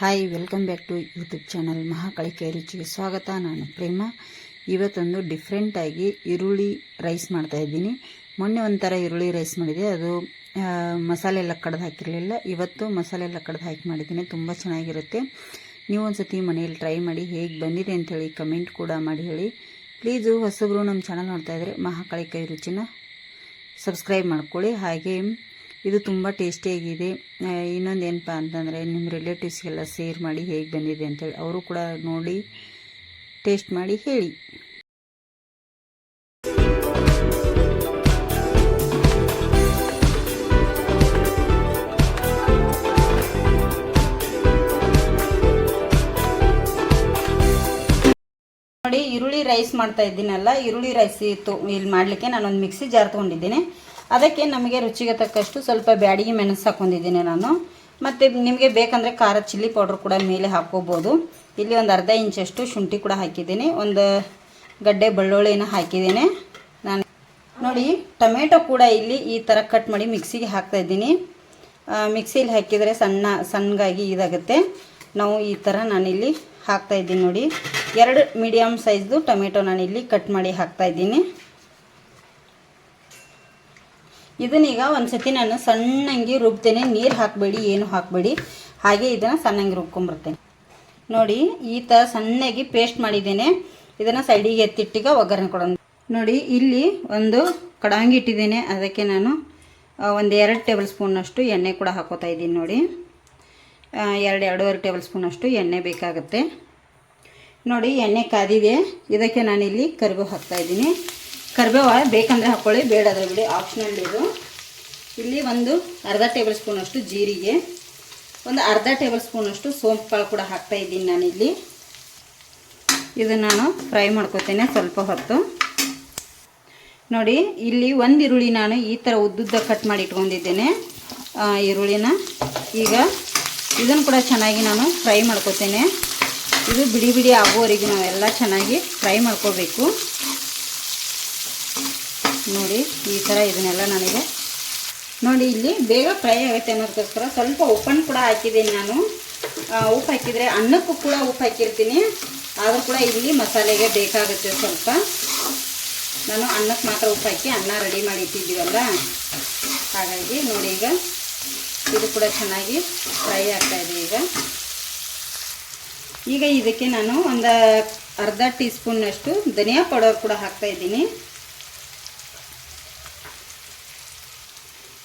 Hi welcome back to YouTube channel ಮಹಾಕಳಿಕೆ ರುಚಿಗೆ ಸ್ವಾಗತ. ನಾನು ಪ್ರೇಮ. ಇವತ್ತೊಂದು ಡಿಫ್ರೆಂಟಾಗಿ ಈರುಳ್ಳಿ ರೈಸ್ ಮಾಡ್ತಾ ಇದ್ದೀನಿ. ಮೊನ್ನೆ ಒಂಥರ ಈರುಳ್ಳಿ ರೈಸ್ ಮಾಡಿದೆ. ಅದು ಮಸಾಲೆ ಎಲ್ಲ ಕಡ್ದು ಹಾಕಿರಲಿಲ್ಲ. ಇವತ್ತು ಮಸಾಲೆ ಎಲ್ಲ ಕಡ್ದು ಹಾಕಿ ಮಾಡಿದ್ದೀನಿ. ತುಂಬ ಚೆನ್ನಾಗಿರುತ್ತೆ. ನೀವು ಒಂದು ಸತಿ ಮನೆಯಲ್ಲಿ ಟ್ರೈ ಮಾಡಿ ಹೇಗೆ ಬಂದಿದೆ ಅಂಥೇಳಿ ಕಮೆಂಟ್ ಕೂಡ ಮಾಡಿ ಹೇಳಿ. ಪ್ಲೀಸು ಹೊಸಬ್ರು ನಮ್ಮ ಚಾನಲ್ ನೋಡ್ತಾ ಇದ್ದರೆ ರುಚಿನ ಸಬ್ಸ್ಕ್ರೈಬ್ ಮಾಡ್ಕೊಳ್ಳಿ. ಹಾಗೆ ಇದು ತುಂಬ ಟೇಸ್ಟಿಯಾಗಿದೆ ಇನ್ನೊಂದು ಏನಪ್ಪ ಅಂತಂದರೆ ನಿಮ್ಮ ರಿಲೇಟಿವ್ಸ್ಗೆಲ್ಲ ಸೇರ್ ಮಾಡಿ ಹೇಗೆ ಬಂದಿದೆ ಅಂತೇಳಿ ಅವರು ಕೂಡ ನೋಡಿ ಟೇಸ್ಟ್ ಮಾಡಿ ಹೇಳಿ. ನೋಡಿ, ಈರುಳ್ಳಿ ರೈಸ್ ಮಾಡ್ತಾ ಇದ್ದೀನಲ್ಲ, ಈರುಳ್ಳಿ ರೈಸ್ ಇತ್ತು. ಇಲ್ಲಿ ಮಾಡಲಿಕ್ಕೆ ನಾನೊಂದು ಮಿಕ್ಸಿ ಜಾರ್ ತೊಗೊಂಡಿದ್ದೀನಿ. ಅದಕ್ಕೆ ನಮಗೆ ರುಚಿಗೆ ತಕ್ಕಷ್ಟು ಸ್ವಲ್ಪ ಬ್ಯಾಡಿಗೆ ಮೆಣಸು ಹಾಕೊಂಡಿದ್ದೀನಿ ನಾನು. ಮತ್ತು ನಿಮಗೆ ಬೇಕಂದರೆ ಖಾರ ಚಿಲ್ಲಿ ಪೌಡ್ರ್ ಕೂಡ ಮೇಲೆ ಹಾಕ್ಕೋಬೋದು. ಇಲ್ಲಿ ಒಂದು ಅರ್ಧ ಇಂಚಷ್ಟು ಶುಂಠಿ ಕೂಡ ಹಾಕಿದ್ದೀನಿ. ಒಂದು ಗಡ್ಡೆ ಬೆಳ್ಳುಳ್ಳಿನ ಹಾಕಿದ್ದೀನಿ. ನಾನು ನೋಡಿ, ಟೊಮೆಟೊ ಕೂಡ ಇಲ್ಲಿ ಈ ಥರ ಕಟ್ ಮಾಡಿ ಮಿಕ್ಸಿಗೆ ಹಾಕ್ತಾ ಇದ್ದೀನಿ. ಮಿಕ್ಸಿಲಿ ಹಾಕಿದರೆ ಸಣ್ಣ, ಸಣ್ಣಗಾಗಿ ಇದಾಗುತ್ತೆ. ನಾವು ಈ ಥರ ನಾನಿಲ್ಲಿ ಹಾಕ್ತಾ ಇದ್ದೀನಿ ನೋಡಿ. ಎರಡು ಮೀಡಿಯಮ್ ಸೈಜ್ದು ಟೊಮೆಟೊ ನಾನಿಲ್ಲಿ ಕಟ್ ಮಾಡಿ ಹಾಕ್ತಾ ಇದ್ದೀನಿ ಇದನ್ನೀಗ ಒಂದು ಸತಿ ನಾನು ಸಣ್ಣಂಗೆ ರುಬ್ತೇನೆ. ನೀರು ಹಾಕಬೇಡಿ, ಏನು ಹಾಕಬೇಡಿ. ಹಾಗೆ ಇದನ್ನು ಸಣ್ಣಂಗೆ ರುಬ್ಕೊಂಬರ್ತೇನೆ ನೋಡಿ, ಈ ಥರ ಸಣ್ಣಗೆ ಪೇಸ್ಟ್ ಮಾಡಿದ್ದೇನೆ. ಇದನ್ನು ಸೈಡಿಗೆ ಎತ್ತಿಟ್ಟೀಗ ಒಗ್ಗರಣೆ ಕೊಡೋಣ. ನೋಡಿ, ಇಲ್ಲಿ ಒಂದು ಕಡಾಂಗಿ ಇಟ್ಟಿದ್ದೇನೆ. ಅದಕ್ಕೆ ನಾನು ಒಂದು ಎರಡು ಟೇಬಲ್ ಸ್ಪೂನಷ್ಟು ಎಣ್ಣೆ ಕೂಡ ಹಾಕೋತಾ ಇದ್ದೀನಿ ನೋಡಿ. ಎರಡು, ಎರಡೂವರೆ ಟೇಬಲ್ ಸ್ಪೂನಷ್ಟು ಎಣ್ಣೆ ಬೇಕಾಗುತ್ತೆ. ನೋಡಿ, ಎಣ್ಣೆ ಕಾದಿದೆ. ಇದಕ್ಕೆ ನಾನಿಲ್ಲಿ ಕರಿಬೇವು ಹಾಕ್ತಾ ಇದ್ದೀನಿ. ಕರಿಬೇವು ಬೇಕಂದರೆ ಹಾಕ್ಕೊಳ್ಳಿ ಬೇಡಾದರೆ ಬಿಡಿ. ಆಪ್ಷನಲ್ ಇದು. ಇಲ್ಲಿ ಒಂದು ಅರ್ಧ ಟೇಬಲ್ ಸ್ಪೂನಷ್ಟು ಜೀರಿಗೆ, ಒಂದು ಅರ್ಧ ಟೇಬಲ್ ಸ್ಪೂನಷ್ಟು ಸೋಂಪು ಕಾಳು ಕೂಡ ಹಾಕ್ತಾ ಇದ್ದೀನಿ ನಾನಿಲ್ಲಿ ಇದನ್ನು ನಾನು ಫ್ರೈ ಮಾಡ್ಕೊತೇನೆ ಸ್ವಲ್ಪ ಹೊತ್ತು. ನೋಡಿ, ಇಲ್ಲಿ ಒಂದು ಈರುಳ್ಳಿ ನಾನು ಈ ಥರ ಉದ್ದುದ್ದ ಕಟ್ ಮಾಡಿ ಇಟ್ಕೊಂಡಿದ್ದೇನೆ. ಈರುಳ್ಳಿನ. ಈಗ ಇದನ್ನು ಕೂಡ ಚೆನ್ನಾಗಿ ನಾನು ಫ್ರೈ ಮಾಡ್ಕೊತೇನೆ. ಇದು ಬಿಡಿ ಬಿಡಿ ಆಗುವವರೆಗೆ ನಾವೆಲ್ಲ ಚೆನ್ನಾಗಿ ಫ್ರೈ ಮಾಡ್ಕೋಬೇಕು. ನೋಡಿ, ಈ ಥರ ಇದನ್ನೆಲ್ಲ ನನಗೆ ನೋಡಿ, ಇಲ್ಲಿ ಬೇಗ ಫ್ರೈ ಆಗುತ್ತೆ ಅನ್ನೋದಕ್ಕೋಸ್ಕರ ಸ್ವಲ್ಪ ಉಪ್ಪನ್ನು ಕೂಡ ಹಾಕಿದ್ದೀನಿ ನಾನು. ಉಪ್ಪು ಹಾಕಿದರೆ ಅನ್ನಕ್ಕೂ ಕೂಡ ಉಪ್ಪು ಹಾಕಿರ್ತೀನಿ. ಆದರೂ ಕೂಡ ಇಲ್ಲಿ ಮಸಾಲೆಗೆ ಬೇಕಾಗುತ್ತೆ ಸ್ವಲ್ಪ. ನಾನು ಅನ್ನಕ್ಕೆ ಮಾತ್ರ ಉಪ್ಪು ಹಾಕಿ ಅನ್ನ ರೆಡಿ ಮಾಡಿ ಇಟ್ಟಿದ್ದೀವಲ್ಲ? ಹಾಗಾಗಿ ನೋಡಿ ಈಗ ಇದು ಕೂಡ ಚೆನ್ನಾಗಿ ಫ್ರೈ ಆಗ್ತಾ ಇದೆ ಈಗ. ಈಗ ಇದಕ್ಕೆ ನಾನು ಒಂದು ಅರ್ಧ ಟೀ ಸ್ಪೂನ್ನಷ್ಟು ಧನಿಯಾ ಪೌಡರ್ ಕೂಡ ಹಾಕ್ತಾ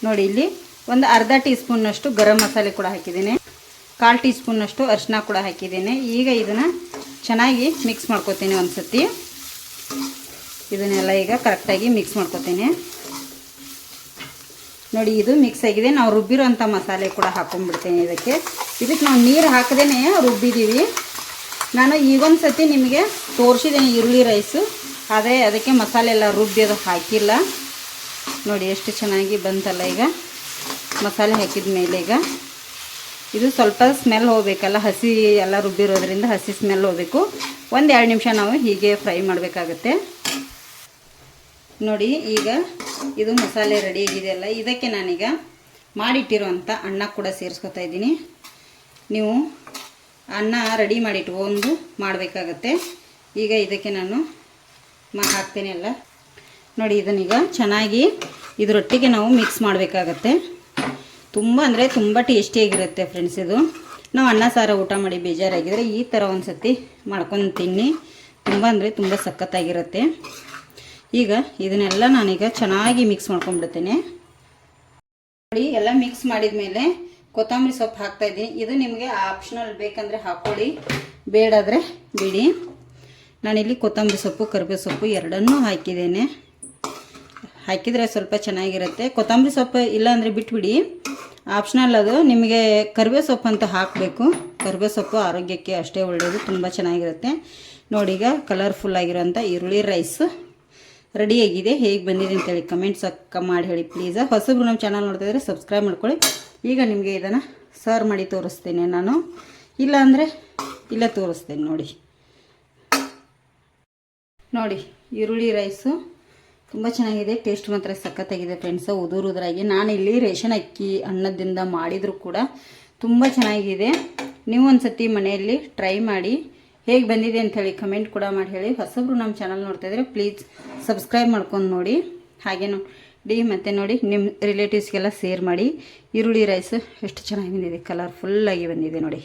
ನೋಡಿ ಇಲ್ಲಿ ಒಂದು ಅರ್ಧ ಟೀ ಸ್ಪೂನ್ನಷ್ಟು ಗರಂ ಮಸಾಲೆ ಕೂಡ ಹಾಕಿದ್ದೀನಿ. ಕಾಲು ಟೀ ಸ್ಪೂನ್ನಷ್ಟು ಅರಿಶಿನ ಕೂಡ ಹಾಕಿದ್ದೀನಿ. ಈಗ ಇದನ್ನು ಚೆನ್ನಾಗಿ ಮಿಕ್ಸ್ ಮಾಡ್ಕೋತೀನಿ ಒಂದು ಸತಿ ಇದನ್ನೆಲ್ಲ ಈಗ ಕರೆಕ್ಟಾಗಿ ಮಿಕ್ಸ್ ಮಾಡ್ಕೋತೀನಿ. ನೋಡಿ ಇದು ಮಿಕ್ಸ್ ಆಗಿದೆ. ನಾವು ರುಬ್ಬಿರೋಂಥ ಮಸಾಲೆ ಕೂಡ ಹಾಕೊಂಡ್ಬಿಡ್ತೀನಿ ಇದಕ್ಕೆ. ಇದಕ್ಕೆ ನಾವು ನೀರು ಹಾಕದೇ ರುಬ್ಬಿದ್ದೀವಿ ನಾನು ಈಗೊಂದು ಸತಿ ನಿಮಗೆ ತೋರಿಸಿದ್ದೇನೆ ಈರುಳ್ಳಿ ರೈಸು ಆದರೆ ಅದಕ್ಕೆ ಮಸಾಲೆ ಎಲ್ಲ ರುಬ್ಬಿ ಅದು ಹಾಕಿಲ್ಲ. ನೋಡಿ ಎಷ್ಟು ಚೆನ್ನಾಗಿ ಬಂತಲ್ಲ ಈಗ. ಮಸಾಲೆ ಹಾಕಿದ ಮೇಲೆ ಈಗ. ಇದು ಸ್ವಲ್ಪ ಸ್ಮೆಲ್ ಹೋಗಬೇಕಲ್ಲ, ಹಸಿ ಎಲ್ಲ ರುಬ್ಬಿರೋದ್ರಿಂದ ಹಸಿ ಸ್ಮೆಲ್ ಹೋಗಬೇಕು. ಒಂದು ಎರಡು ನಿಮಿಷ ನಾವು ಹೀಗೆ ಫ್ರೈ ಮಾಡಬೇಕಾಗತ್ತೆ. ನೋಡಿ ಈಗ ಇದು ಮಸಾಲೆ ರೆಡಿ ಆಗಿದೆಯಲ್ಲ ಇದಕ್ಕೆ ನಾನೀಗ ಮಾಡಿಟ್ಟಿರುವಂಥ ಅನ್ನ ಕೂಡ ಸೇರಿಸ್ಕೊತಾ ಇದ್ದೀನಿ. ನೀವು ಅನ್ನ ರೆಡಿ ಮಾಡಿ ಇಟ್ಕೊಂಡು ಮಾಡಬೇಕಾಗತ್ತೆ. ಈಗ ಇದಕ್ಕೆ ನಾನು ಮಾ ಹಾಕ್ತೇನೆ ಎಲ್ಲ ನೋಡಿ, ಇದನ್ನೀಗ ಚೆನ್ನಾಗಿ ಇದರೊಟ್ಟಿಗೆ ನಾವು ಮಿಕ್ಸ್ ಮಾಡಬೇಕಾಗತ್ತೆ. ತುಂಬ ಅಂದರೆ ತುಂಬ ಟೇಸ್ಟಿಯಾಗಿರುತ್ತೆ ಫ್ರೆಂಡ್ಸ್ ಇದು. ನಾವು ಅನ್ನ, ಸಾರ, ಊಟ ಮಾಡಿ ಬೇಜಾರಾಗಿದ್ರೆ ಈ ಥರ ಒಂದು ಸತಿ ಮಾಡ್ಕೊಂಡು ತಿನ್ನಿ. ತುಂಬ ಅಂದರೆ ತುಂಬ ಸಖತ್ತಾಗಿರುತ್ತೆ. ಈಗ ಇದನ್ನೆಲ್ಲ ನಾನೀಗ ಚೆನ್ನಾಗಿ ಮಿಕ್ಸ್ ಮಾಡ್ಕೊಂಡ್ಬಿಡ್ತೇನೆ. ನೋಡಿ, ಎಲ್ಲ ಮಿಕ್ಸ್ ಮಾಡಿದ ಮೇಲೆ ಕೊತ್ತಂಬರಿ ಸೊಪ್ಪು ಹಾಕ್ತಾ ಇದ್ದೀನಿ. ಇದು ನಿಮಗೆ ಆಪ್ಷನಲ್ ಬೇಕಂದರೆ ಹಾಕ್ಕೊಳ್ಳಿ ಬೇಡಾದರೆ ಬಿಡಿ. ನಾನಿಲ್ಲಿ ಕೊತ್ತಂಬರಿ ಸೊಪ್ಪು ಕರಿಬೇವು ಸೊಪ್ಪು ಎರಡನ್ನೂ ಹಾಕಿದ್ದೇನೆ. ಹಾಕಿದರೆ ಸ್ವಲ್ಪ ಚೆನ್ನಾಗಿರುತ್ತೆ. ಕೊತ್ತಂಬರಿ ಸೊಪ್ಪು ಇಲ್ಲಾಂದರೆ ಬಿಟ್ಬಿಡಿ. ಆಪ್ಷನಲ್ ಅದು. ನಿಮಗೆ ಕರಿಬೇವು ಸೊಪ್ಪು ಅಂತ ಹಾಕಬೇಕು. ಕರಿಬೇವು ಸೊಪ್ಪು ಆರೋಗ್ಯಕ್ಕೆ ಅಷ್ಟೇ ಒಳ್ಳೆಯದು ತುಂಬ ಚೆನ್ನಾಗಿರುತ್ತೆ. ನೋಡಿ ಈಗ ಕಲರ್ಫುಲ್ ಆಗಿರೋಂಥ ಈರುಳ್ಳಿ ರೈಸ್ ರೆಡಿಯಾಗಿದೆ ಹೇಗೆ ಬಂದಿದೆ ಅಂತೇಳಿ ಕಮೆಂಟ್ಸ್ ಅಕ್ಕ ಮಾಡಿ ಹೇಳಿ ಪ್ಲೀಸ್ ಹೊಸಬ್ರು ನಮ್ಮ ಚಾನಲ್ ನೋಡ್ತಾ ಇದ್ರೆ ಸಬ್ಸ್ಕ್ರೈಬ್ ಮಾಡ್ಕೊಳ್ಳಿ. ಈಗ ನಿಮಗೆ ಇದನ್ನು ಸರ್ವ್ ಮಾಡಿ ತೋರಿಸ್ತೇನೆ ನಾನು. ಇಲ್ಲ ಅಂದರೆ ಇಲ್ಲ ತೋರಿಸ್ತೇನೆ ನೋಡಿ. ನೋಡಿ, ಈರುಳ್ಳಿ ರೈಸು ತುಂಬ ಚೆನ್ನಾಗಿದೆ ಟೇಸ್ಟ್ ಮಾತ್ರ ಸಖತ್ತಾಗಿದೆ ಫ್ರೆಂಡ್ಸ್ ಉದುರು ನಾನು ಇಲ್ಲಿ ರೇಷನ್ ಅಕ್ಕಿ ಅನ್ನದಿಂದ ಮಾಡಿದರೂ ಕೂಡ ತುಂಬ ಚೆನ್ನಾಗಿದೆ. ನೀವು ಒಂದು ಸತಿ ಮನೆಯಲ್ಲಿ ಟ್ರೈ ಮಾಡಿ ಹೇಗೆ ಬಂದಿದೆ ಅಂಥೇಳಿ ಕಮೆಂಟ್ ಕೂಡ ಮಾಡಿ ಹೇಳಿ. ಹೊಸಬ್ರು ನಮ್ಮ ಚಾನಲ್ ನೋಡ್ತಾ ಇದ್ರೆ ಪ್ಲೀಸ್ ಸಬ್ಸ್ಕ್ರೈಬ್ ಮಾಡ್ಕೊಂಡು ನೋಡಿ. ಹಾಗೆ ನೋಡಿ ಮತ್ತು ನೋಡಿ ನಿಮ್ಮ ರಿಲೇಟಿವ್ಸ್ಗೆಲ್ಲ ಸೇರ್ ಮಾಡಿ. ಈರುಳ್ಳಿ ರೈಸ್ ಎಷ್ಟು ಚೆನ್ನಾಗಿ ಬಂದಿದೆ ಕಲರ್ಫುಲ್ಲಾಗಿ ಬಂದಿದೆ ನೋಡಿ.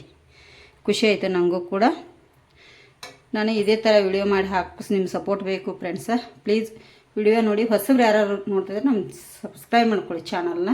ಖುಷಿ ಆಯಿತು ನನಗೂ ಕೂಡ. ನಾನು ಇದೇ ಥರ ವಿಡಿಯೋ ಮಾಡಿ ಹಾಕಿಸ್ ನಿಮ್ಮ ಸಪೋರ್ಟ್ ಬೇಕು ಫ್ರೆಂಡ್ಸ ಪ್ಲೀಸ್ ವಿಡಿಯೋ ನೋಡಿ ಹೊಸಬ್ರು ಯಾರು ನೋಡ್ತಿದ್ರೆ ನಮ್ಮ ಸಬ್ಸ್ಕ್ರೈಬ್ ಮಾಡ್ಕೊಳ್ಳಿ ಚಾನಲ್ನ